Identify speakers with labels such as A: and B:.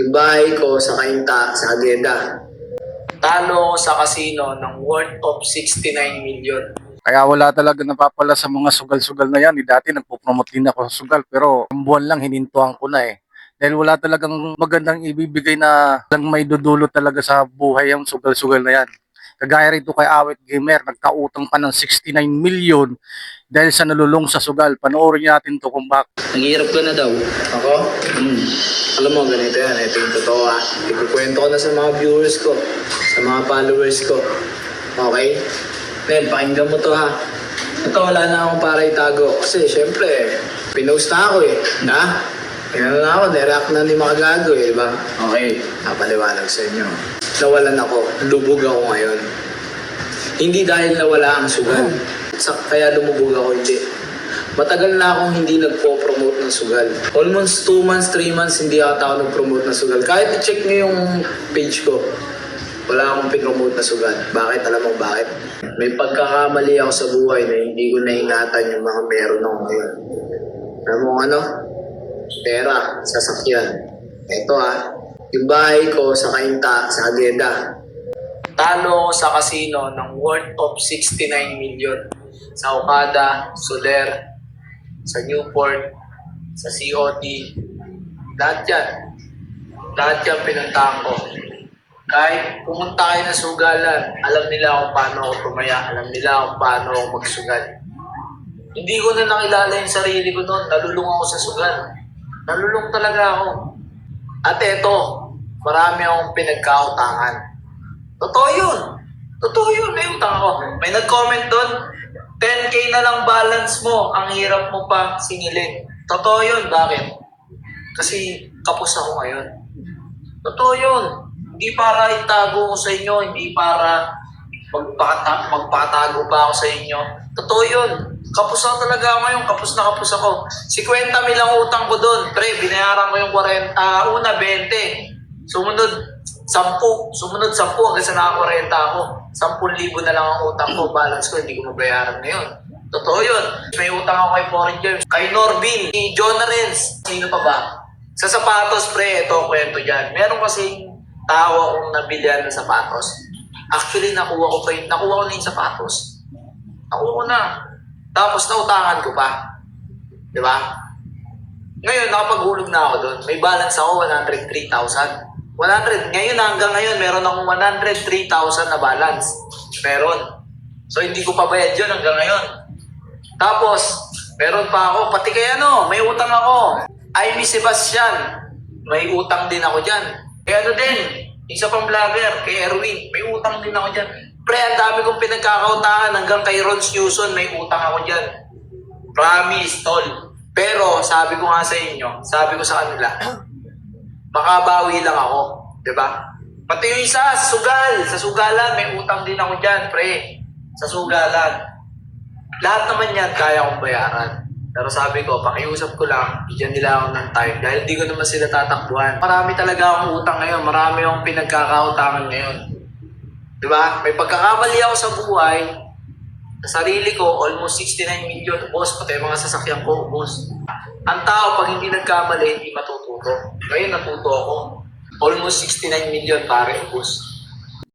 A: Yung bahay ko sa Kainta, sa Agenda. Talo ako sa casino ng worth of 69 million.
B: Kaya wala talaga napapala sa mga sugal-sugal na yan. Eh, dati nagpo-promote din ako sa sugal pero ang buwan lang hinintuan ko na eh. Dahil wala talagang magandang ibibigay na lang may dudulo talaga sa buhay ang sugal-sugal na yan. Kagaya rito kay Awit Gamer, nagkautang pa ng 69 million dahil sa nalulong sa sugal. Panoorin natin to kung bakit.
A: Naghihirap ka na daw. Ako? Hmm. Alam mo, ganito yan. Ito yung totoo ah. Ikukwento ko na sa mga viewers ko, sa mga followers ko. Okay? Nel, pakinggan mo to ha. Ito, wala na akong para itago. Kasi, syempre, pinost na ako eh. Ha? Tingnan na ako, nireact na ni mga gago eh, di ba? Okay, napaliwanag sa inyo. Nawalan ako, lubog ako ngayon. Hindi dahil nawala ang sugal. Sa, kaya lumubog ako, hindi. Matagal na akong hindi nagpo-promote ng sugal. Almost 2 months, 3 months hindi ata ako nag-promote ng sugal. Kahit i-check niyo yung page ko, wala akong pinromote na sugal. Bakit? Alam mo bakit? May pagkakamali ako sa buhay na hindi ko naingatan yung mga meron ako ngayon. Alam mo ano? Pera, sasakyan. Ito ah, yung bahay ko sa Kainta, sa Agenda. Talo sa casino ng worth of 69 million. Sa Okada, Soler, sa Newport, sa COD. Lahat yan. Lahat yan pinuntahan ko. Kahit pumunta kayo ng sugalan, alam nila kung paano ako tumaya, alam nila kung paano ako magsugal. Hindi ko na nakilala yung sarili ko noon, nalulung ako sa sugal. Nalulung talaga ako. At eto, marami akong pinagkautangan. Totoo yun. Totoo yun, may utang ako. May nag-comment doon, 10k na lang balance mo, ang hirap mo pa singilin. Totoo yun, bakit? Kasi kapos ako ngayon. Totoo yun. Hindi para itago ko sa inyo, hindi para magpata magpatago pa ako sa inyo. Totoo yun. Kapos ako talaga ngayon, kapos na kapos ako. 50 mil ang utang ko doon. Pre, binayaran ko yung 40, ah, una 20. Sumunod, 10. Sumunod 10 hanggang sa naka-40 ako. 10,000 na lang ang utang ko. Balance ko, hindi ko mabayaran ngayon. Totoo yun. May utang ako kay Foreign Germs, kay Norbin, kay John Renz. Sino pa ba? Sa sapatos, pre, ito kwento dyan. Meron kasing tao akong nabilihan ng sapatos. Actually, nakuha ko yun. Nakuha ko na yung sapatos. Nakuha ko na. Tapos nautangan ko pa. Di ba? Ngayon, nakapaghulog na ako doon. May balance ako, 103,000. 100. Ngayon, hanggang ngayon, meron akong 103,000 na balance. Meron. So, hindi ko pa bayad yun hanggang ngayon. Tapos, meron pa ako, pati kay ano, may utang ako. Ay, ni Sebastian, may utang din ako dyan. Kaya ano din, isa pang vlogger, kay Erwin, may utang din ako dyan. Pre, ang dami kong pinagkakautangan hanggang kay Ron Newson, may utang ako dyan. Promise, tol. Pero, sabi ko nga sa inyo, sabi ko sa kanila, makabawi lang ako. 'di ba? Pati yung isa, sa sugal. Sa sugalan, may utang din ako dyan, pre. Sa sugalan. Lahat naman yan, kaya kong bayaran. Pero sabi ko, pakiusap ko lang, bigyan nila ako ng time dahil di ko naman sila tatakbuhan. Marami talaga akong utang ngayon. Marami akong pinagkakautangan ngayon. Di ba? May pagkakamali ako sa buhay. Sa sarili ko, almost 69 million. Boss, pati mga sasakyan ko, boss. Ang tao, pag hindi nagkamali, hindi matututo. Ngayon, natuto ako. Almost 69 million, pare, boss.